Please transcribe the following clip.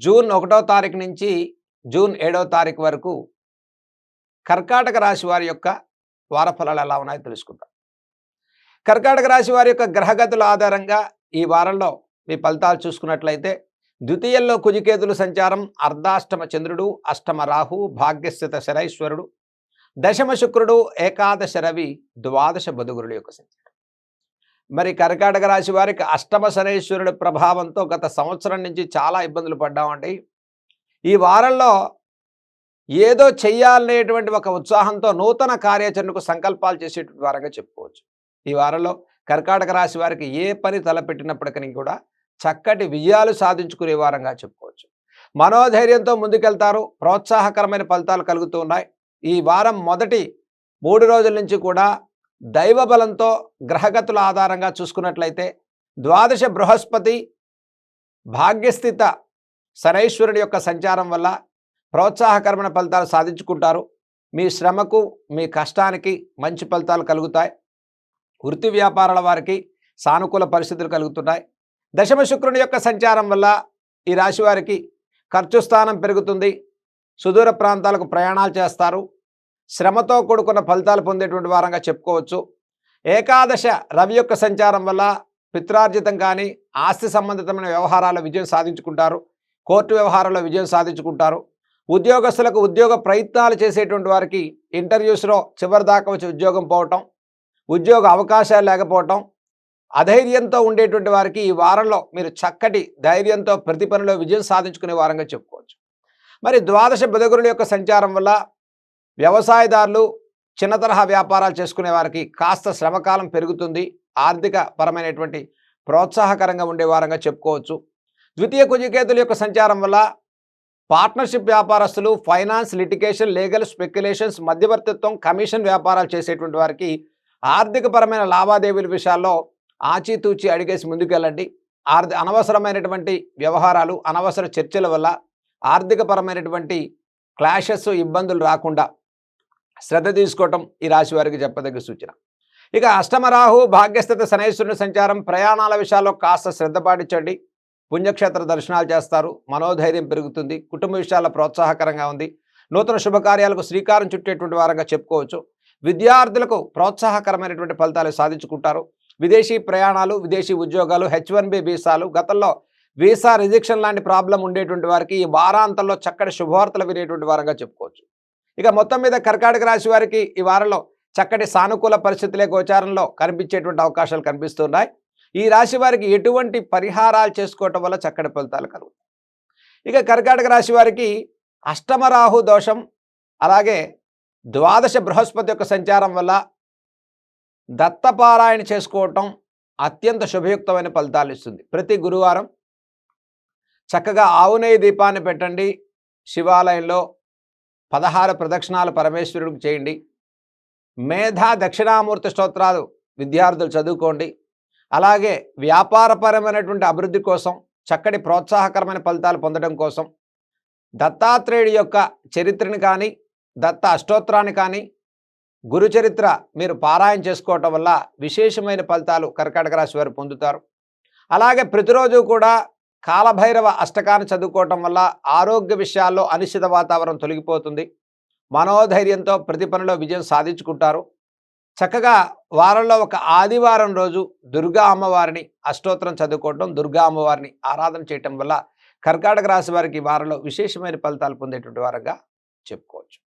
June ఒకటో తారీఖు నుంచి జూన్ ఏడవ తారీఖు వరకు కర్కాటక రాశి వారి యొక్క వారఫలాలు ఎలా ఉన్నాయో తెలుసుకుందాం. కర్కాటక రాశి వారి యొక్క గ్రహగతుల ఆధారంగా ఈ వారంలో మీ ఫలితాలు చూసుకున్నట్లయితే ద్వితీయంలో కుజికేతులు సంచారం అర్ధాష్టమ చంద్రుడు అష్టమ రాహు భాగ్యస్థిత శరైశ్వరుడు దశమ శుక్రుడు ఏకాదశ రవి ద్వాదశ బదుగురుడు యొక్క సంచారం. మరి కర్కాటక రాశి వారికి అష్టమ శనేశ్వరుడి ప్రభావంతో గత సంవత్సరం నుంచి చాలా ఇబ్బందులు పడ్డామండి. ఈ వారంలో ఏదో చెయ్యాలనేటువంటి ఒక ఉత్సాహంతో నూతన కార్యాచరణకు సంకల్పాలు చేసేటువంటి వారంగా చెప్పుకోవచ్చు. ఈ వారంలో కర్కాటక రాశి వారికి ఏ పని తలపెట్టినప్పటికీ కూడా చక్కటి విజయాలు సాధించుకునే వారంగా చెప్పుకోవచ్చు. మనోధైర్యంతో ముందుకెళ్తారు ప్రోత్సాహకరమైన ఫలితాలు కలుగుతూ ఉన్నాయి. ఈ వారం మొదటి మూడు రోజుల నుంచి కూడా దైవ బలంతో గ్రహగతుల ఆధారంగా చూసుకున్నట్లయితే ద్వాదశ బృహస్పతి భాగ్యస్థిత శనైశ్వరుడి యొక్క సంచారం వల్ల ప్రోత్సాహకరమైన ఫలితాలు సాధించుకుంటారు. మీ శ్రమకు మీ కష్టానికి మంచి ఫలితాలు కలుగుతాయి. వృత్తి వ్యాపారాల వారికి సానుకూల పరిస్థితులు కలుగుతున్నాయి. దశమ శుక్రుని యొక్క సంచారం వల్ల ఈ రాశి వారికి ఖర్చు స్థానం పెరుగుతుంది. సుదూర ప్రాంతాలకు ప్రయాణాలు చేస్తారు. శ్రమతో కూడుకున్న ఫలితాలు పొందేటువంటి వారంగా చెప్పుకోవచ్చు. ఏకాదశ రవి యొక్క సంచారం వల్ల పిత్రార్జితం కానీ ఆస్తి సంబంధితమైన వ్యవహారాల్లో విజయం సాధించుకుంటారు. కోర్టు వ్యవహారాల్లో విజయం సాధించుకుంటారు. ఉద్యోగస్తులకు ఉద్యోగ ప్రయత్నాలు చేసేటువంటి వారికి ఇంటర్వ్యూస్లో చివరి దాకా వచ్చి ఉద్యోగం పోవటం ఉద్యోగ అవకాశాలు లేకపోవటం అధైర్యంతో ఉండేటువంటి వారికి ఈ వారంలో మీరు చక్కటి ధైర్యంతో ప్రతి పనిలో విజయం సాధించుకునే వారంగా చెప్పుకోవచ్చు. మరి ద్వాదశ బుధగురుల యొక్క సంచారం వల్ల వ్యవసాయదారులు చిన్న తరహా వ్యాపారాలు చేసుకునే వారికి కాస్త శ్రమకాలం పెరుగుతుంది. ఆర్థిక పరమైనటువంటి ప్రోత్సాహకరంగా ఉండే వారంగా చెప్పుకోవచ్చు. ద్వితీయ కుజికేతుల యొక్క సంచారం వల్ల పార్ట్నర్షిప్ వ్యాపారస్తులు ఫైనాన్స్ లిటికేషన్ లీగల్ స్పెక్యులేషన్స్ మధ్యవర్తిత్వం కమిషన్ వ్యాపారాలు చేసేటువంటి వారికి ఆర్థికపరమైన లావాదేవీల విషయాల్లో ఆచితూచి అడిగేసి ముందుకెళ్ళండి. ఆర్థిక అనవసరమైనటువంటి వ్యవహారాలు అనవసర చర్చల వల్ల ఆర్థికపరమైనటువంటి క్లాషెస్ ఇబ్బందులు రాకుండా శ్రద్ధ తీసుకోవటం ఈ రాశి వారికి చెప్పదగ్గ సూచన. ఇక అష్టమరాహు భాగ్యస్థిత శనేశ్వరుని సంచారం ప్రయాణాల విషయాల్లో కాస్త శ్రద్ధ పాటించండి. పుణ్యక్షేత్ర దర్శనాలు చేస్తారు. మనోధైర్యం పెరుగుతుంది. కుటుంబ విషయాల ప్రోత్సాహకరంగా ఉంది. నూతన శుభకార్యాలకు శ్రీకారం చుట్టేటువంటి వారంగా చెప్పుకోవచ్చు. విద్యార్థులకు ప్రోత్సాహకరమైనటువంటి ఫలితాలు సాధించుకుంటారు. విదేశీ ప్రయాణాలు విదేశీ ఉద్యోగాలు హెచ్ వన్ బి వీసాలు గతంలో వీసా రిజెక్షన్ లాంటి ప్రాబ్లం ఉండేటువంటి వారికి ఈ వారాంతంలో చక్కటి శుభవార్తలు వినేటువంటి వారంగా చెప్పుకోవచ్చు. ఇక మొత్తం మీద కర్కాటక రాశి వారికి ఈ వారంలో చక్కటి సానుకూల పరిస్థితులే గోచారంలో కనిపించేటువంటి అవకాశాలు కనిపిస్తున్నాయి. ఈ రాశి వారికి ఎటువంటి పరిహారాలు చేసుకోవటం వల్ల చక్కటి ఫలితాలు కలుగుతాయి. ఇక కర్కాటక రాశి వారికి అష్టమరాహు దోషం అలాగే ద్వాదశ బృహస్పతి యొక్క సంచారం వల్ల దత్తపారాయణ చేసుకోవటం అత్యంత శుభయుక్తమైన ఫలితాలు ఇస్తుంది. ప్రతి గురువారం చక్కగా ఆవునేయ దీపాన్ని పెట్టండి. శివాలయంలో పదహారు ప్రదక్షిణాలు పరమేశ్వరుడికి చేయండి. మేధా దక్షిణామూర్తి స్తోత్రాలు విద్యార్థులు చదువుకోండి. అలాగే వ్యాపారపరమైనటువంటి అభివృద్ధి కోసం చక్కటి ప్రోత్సాహకరమైన ఫలితాలు పొందడం కోసం దత్తాత్రేయుడి యొక్క చరిత్రని కానీ దత్త అష్టోత్రాన్ని కానీ గురుచరిత్ర మీరు పారాయణ చేసుకోవటం వల్ల విశేషమైన ఫలితాలు కర్కాటక రాశి వారు పొందుతారు. అలాగే ప్రతిరోజు కూడా కాలభైరవ అష్టకాన్ని చదువుకోవటం వల్ల ఆరోగ్య విషయాల్లో అనిశ్చిత వాతావరణం తొలగిపోతుంది. మనోధైర్యంతో ప్రతి పనిలో విజయం సాధించుకుంటారు. చక్కగా వారంలో ఒక ఆదివారం రోజు దుర్గా అమ్మవారిని అష్టోత్తరం చదువుకోవటం దుర్గా అమ్మవారిని ఆరాధన చేయటం వల్ల కర్కాటక రాశి వారికి వారంలో విశేషమైన ఫలితాలు పొందేటువంటి వారంగా చెప్పుకోవచ్చు.